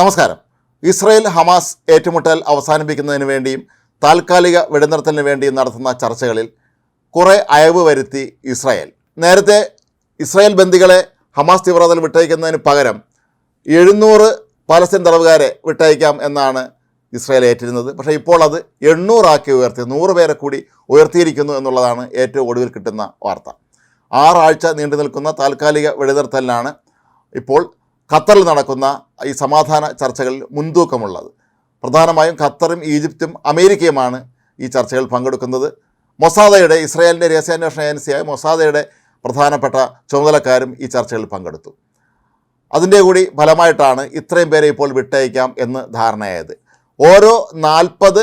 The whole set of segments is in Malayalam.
നമസ്കാരം. ഇസ്രയേൽ ഹമാസ് ഏറ്റുമുട്ടൽ അവസാനിപ്പിക്കുന്നതിന് വേണ്ടിയും താൽക്കാലിക വെടിനിർത്തലിന് വേണ്ടിയും നടത്തുന്ന ചർച്ചകളിൽ കുറേ അയവ് വരുത്തി ഇസ്രായേൽ. നേരത്തെ ഇസ്രായേൽ ബന്ദികളെ ഹമാസ് തീവ്രതയിൽ വിട്ടയക്കുന്നതിന് പകരം എഴുന്നൂറ് പാലസ്തീൻ തടവുകാരെ വിട്ടയക്കാം എന്നാണ് ഇസ്രായേൽ ഏറ്റിരുന്നത്. പക്ഷേ ഇപ്പോൾ അത് എണ്ണൂറാക്കി ഉയർത്തി നൂറ് പേരെ കൂടി ഉയർത്തിയിരിക്കുന്നു എന്നുള്ളതാണ് ഏറ്റവും ഒടുവിൽ കിട്ടുന്ന വാർത്ത. ആറാഴ്ച നീണ്ടു നിൽക്കുന്ന താൽക്കാലിക വെടിനിർത്തലിനാണ് ഇപ്പോൾ ഖത്തറിൽ നടക്കുന്ന ഈ സമാധാന ചർച്ചകളിൽ മുൻതൂക്കമുള്ളത്. പ്രധാനമായും ഖത്തറും ഈജിപ്തും അമേരിക്കയുമാണ് ഈ ചർച്ചകളിൽ പങ്കെടുക്കുന്നത്. മൊസാദയുടെ ഇസ്രായേലിന്റെ രഹസ്യാന്വേഷണ ഏജൻസിയായ മൊസാദയുടെ പ്രധാനപ്പെട്ട ചുമതലക്കാരും ഈ ചർച്ചകളിൽ പങ്കെടുത്തു. അതിന്റെ കൂടി ഫലമായിട്ടാണ് ഇത്രയും പേരെ ഇപ്പോൾ വിട്ടയക്കാം എന്ന് ധാരണയായത്. ഓരോ നാൽപ്പത്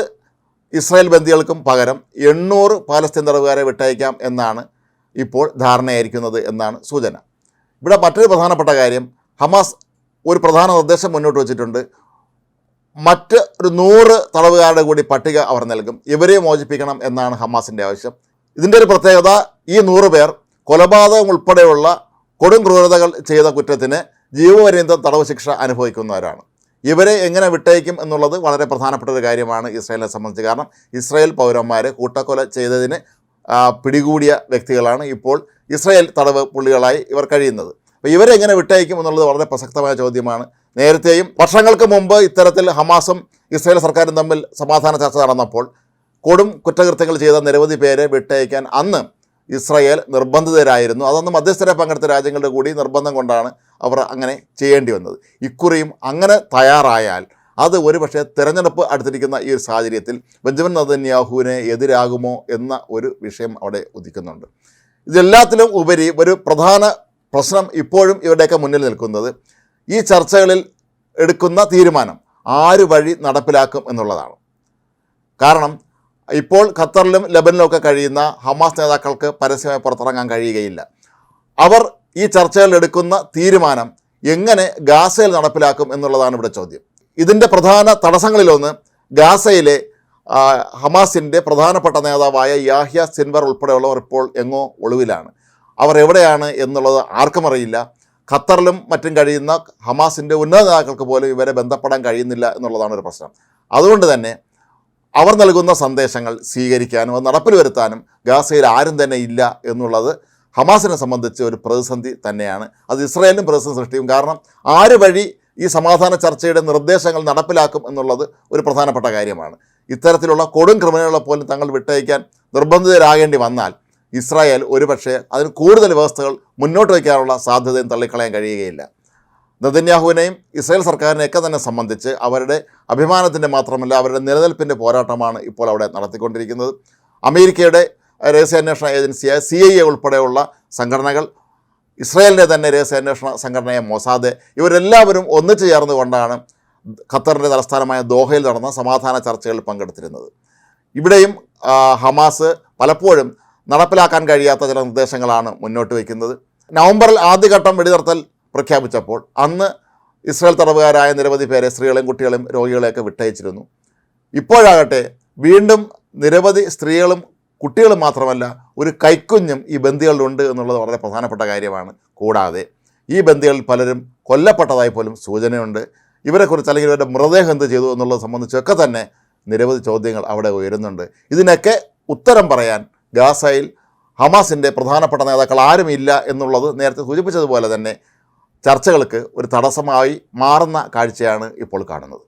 ഇസ്രായേൽ ബന്ദികൾക്കും പകരം എണ്ണൂറ് പാലസ്തീൻ തടവുകാരെ വിട്ടയക്കാം എന്നാണ് ഇപ്പോൾ ധാരണയായിരിക്കുന്നത് എന്നാണ് സൂചന. ഇവിടെ മറ്റൊരു പ്രധാനപ്പെട്ട കാര്യം ഹമാസ് ഒരു പ്രധാന നിർദ്ദേശം മുന്നോട്ട് വച്ചിട്ടുണ്ട്. മറ്റ് ഒരു നൂറ് തടവുകാരുടെ കൂടി പട്ടിക അവർ നൽകും. ഇവരെ മോചിപ്പിക്കണം എന്നാണ് ഹമാസിന്റെ ആവശ്യം. ഇതിന്റെ ഒരു പ്രത്യേകത ഈ നൂറ് പേർ കൊലപാതകം ഉൾപ്പെടെയുള്ള കൊടും ക്രൂരതകൾ ചെയ്ത കുറ്റത്തിന് ജീവപര്യന്തം തടവ് ശിക്ഷ അനുഭവിക്കുന്നവരാണ്. ഇവരെ എങ്ങനെ വിട്ടയക്കും എന്നുള്ളത് വളരെ പ്രധാനപ്പെട്ട ഒരു കാര്യമാണ് ഇസ്രായേലിനെ സംബന്ധിച്ച്. കാരണം ഇസ്രായേൽ പൗരന്മാരെ കൂട്ടക്കൊല ചെയ്തതിന് പിടികൂടിയ വ്യക്തികളാണ് ഇപ്പോൾ ഇസ്രായേൽ തടവ് പുള്ളികളായി ഇവർ കഴിയുന്നത്. അപ്പോൾ ഇവരെ എങ്ങനെ വിട്ടയക്കും എന്നുള്ളത് വളരെ പ്രസക്തമായ ചോദ്യമാണ്. നേരത്തെയും വർഷങ്ങൾക്ക് മുമ്പ് ഇത്തരത്തിൽ ഹമാസും ഇസ്രായേൽ സർക്കാരും തമ്മിൽ സമാധാന ചർച്ച നടന്നപ്പോൾ കൊടും കുറ്റകൃത്യങ്ങൾ ചെയ്ത നിരവധി പേരെ വിട്ടയക്കാൻ അന്ന് ഇസ്രായേൽ നിർബന്ധിതരായിരുന്നു. അതൊന്ന് മധ്യസ്ഥരെ പങ്കെടുത്ത രാജ്യങ്ങളുടെ കൂടി നിർബന്ധം കൊണ്ടാണ് അവർ അങ്ങനെ ചെയ്യേണ്ടി വന്നത്. ഇക്കുറിയും അങ്ങനെ തയ്യാറായാൽ അത് ഒരുപക്ഷെ തിരഞ്ഞെടുപ്പ് അടുത്തിരിക്കുന്ന ഈ ഒരു സാഹചര്യത്തിൽ ബെഞ്ചമിൻ നദന്യാഹുവിനെ എതിരാകുമോ എന്ന ഒരു വിഷയം അവിടെ ഉദിക്കുന്നുണ്ട്. ഇതെല്ലാത്തിലും ഉപരി ഒരു പ്രധാന പ്രശ്നം ഇപ്പോഴും ഇവരുടെയൊക്കെ മുന്നിൽ നിൽക്കുന്നത് ഈ ചർച്ചകളിൽ എടുക്കുന്ന തീരുമാനം ആര് വഴി നടപ്പിലാക്കും എന്നുള്ളതാണ്. കാരണം ഇപ്പോൾ ഖത്തറിലും ലബനിലും ഒക്കെ കഴിയുന്ന ഹമാസ് നേതാക്കൾക്ക് പരസ്യമായി പുറത്തിറങ്ങാൻ കഴിയുകയില്ല. അവർ ഈ ചർച്ചകളിൽ എടുക്കുന്ന തീരുമാനം എങ്ങനെ ഗാസയിൽ നടപ്പിലാക്കും എന്നുള്ളതാണ് ഇവിടെ ചോദ്യം. ഇതിന്റെ പ്രധാന തടസ്സങ്ങളിലൊന്ന് ഗാസയിലെ ഹമാസിന്റെ പ്രധാനപ്പെട്ട നേതാവായ യാഹ്യ സിൻവർ ഉൾപ്പെടെയുള്ളവർ ഇപ്പോൾ എങ്ങോ ഒളിവിലാണ്. അവർ എവിടെയാണ് എന്നുള്ളത് ആർക്കും അറിയില്ല. ഖത്തറിലും മറ്റും കഴിയുന്ന ഹമാസിന്റെ ഉന്നത നേതാക്കൾക്ക് പോലും ഇവരെ ബന്ധപ്പെടാൻ കഴിയുന്നില്ല എന്നുള്ളതാണ് ഒരു പ്രശ്നം. അതുകൊണ്ട് തന്നെ അവർ നൽകുന്ന സന്ദേശങ്ങൾ സ്വീകരിക്കാനും അത് നടപ്പിൽ വരുത്താനും ഗാസയിൽ ആരും തന്നെ ഇല്ല എന്നുള്ളത് ഹമാസിനെ സംബന്ധിച്ച് ഒരു പ്രതിസന്ധി തന്നെയാണ്. അത് ഇസ്രായേലിനും പ്രതിസന്ധി സൃഷ്ടിക്കും. കാരണം ആര് വഴി ഈ സമാധാന ചർച്ചയുടെ നിർദ്ദേശങ്ങൾ നടപ്പിലാക്കും എന്നുള്ളത് ഒരു പ്രധാനപ്പെട്ട കാര്യമാണ്. ഇത്തരത്തിലുള്ള കൊടും ക്രിമിനലുകളെ പോലും തങ്ങൾ വിട്ടയക്കാൻ നിർബന്ധിതരാകേണ്ടി വന്നാൽ ഇസ്രായേൽ ഒരുപക്ഷെ അതിന് കൂടുതൽ വ്യവസ്ഥകൾ മുന്നോട്ട് വയ്ക്കാനുള്ള സാധ്യതയും തള്ളിക്കളയാൻ കഴിയുകയില്ല. നെതന്യാഹുവിനെയും ഇസ്രായേൽ സർക്കാരിനെയൊക്കെ തന്നെ സംബന്ധിച്ച് അവരുടെ അഭിമാനത്തിന്റെ മാത്രമല്ല അവരുടെ നിലനിൽപ്പിന്റെ പോരാട്ടമാണ് ഇപ്പോൾ അവിടെ നടത്തിക്കൊണ്ടിരിക്കുന്നത്. അമേരിക്കയുടെ രഹസ്യാന്വേഷണ ഏജൻസിയായ സി ഐ എ ഉൾപ്പെടെയുള്ള സംഘടനകൾ ഇസ്രായേലിന്റെ തന്നെ രഹസ്യാന്വേഷണ സംഘടനയായ മൊസാദ് ഇവരെല്ലാവരും ഒന്നിച്ചു ചേർന്നുകൊണ്ടാണ് ഖത്തറിന്റെ തലസ്ഥാനമായ ദോഹയിൽ നടന്ന സമാധാന ചർച്ചകളിൽ പങ്കെടുത്തിരുന്നത്. ഇവിടെയും ഹമാസ് പലപ്പോഴും നടപ്പിലാക്കാൻ കഴിയാത്ത ചില നിർദ്ദേശങ്ങളാണ് മുന്നോട്ട് വയ്ക്കുന്നത്. നവംബറിൽ ആദ്യഘട്ടം വെടിനിർത്തൽ പ്രഖ്യാപിച്ചപ്പോൾ അന്ന് ഇസ്രായേൽ തടവുകാരായ നിരവധി പേരെ സ്ത്രീകളെയും കുട്ടികളെയും രോഗികളെയൊക്കെ വിട്ടയച്ചിരുന്നു. ഇപ്പോഴാകട്ടെ വീണ്ടും നിരവധി സ്ത്രീകളും കുട്ടികളും മാത്രമല്ല ഒരു കൈക്കുഞ്ഞും ഈ ബന്ദികളിലുണ്ട് എന്നുള്ളത് വളരെ പ്രധാനപ്പെട്ട കാര്യമാണ്. കൂടാതെ ഈ ബന്ദികളിൽ പലരും കൊല്ലപ്പെട്ടതായി പോലും സൂചനയുണ്ട്. ഇവരെക്കുറിച്ച് അല്ലെങ്കിൽ ഇവരുടെ മൃതദേഹം എന്ത് ചെയ്തു എന്നുള്ളത് സംബന്ധിച്ചൊക്കെ തന്നെ നിരവധി ചോദ്യങ്ങൾ അവിടെ ഉയരുന്നുണ്ട്. ഇതിനൊക്കെ ഉത്തരം പറയാൻ ഗാസയിൽ ഹമാസിന്റെ പ്രധാനപ്പെട്ട നേതാക്കൾ ആരുമില്ല എന്നുള്ളത് നേരത്തെ സൂചിപ്പിച്ചതുപോലെ തന്നെ ചർച്ചകൾക്ക് ഒരു തടസ്സമായി മാറുന്ന കാഴ്ചയാണ് ഇപ്പോൾ കാണുന്നത്.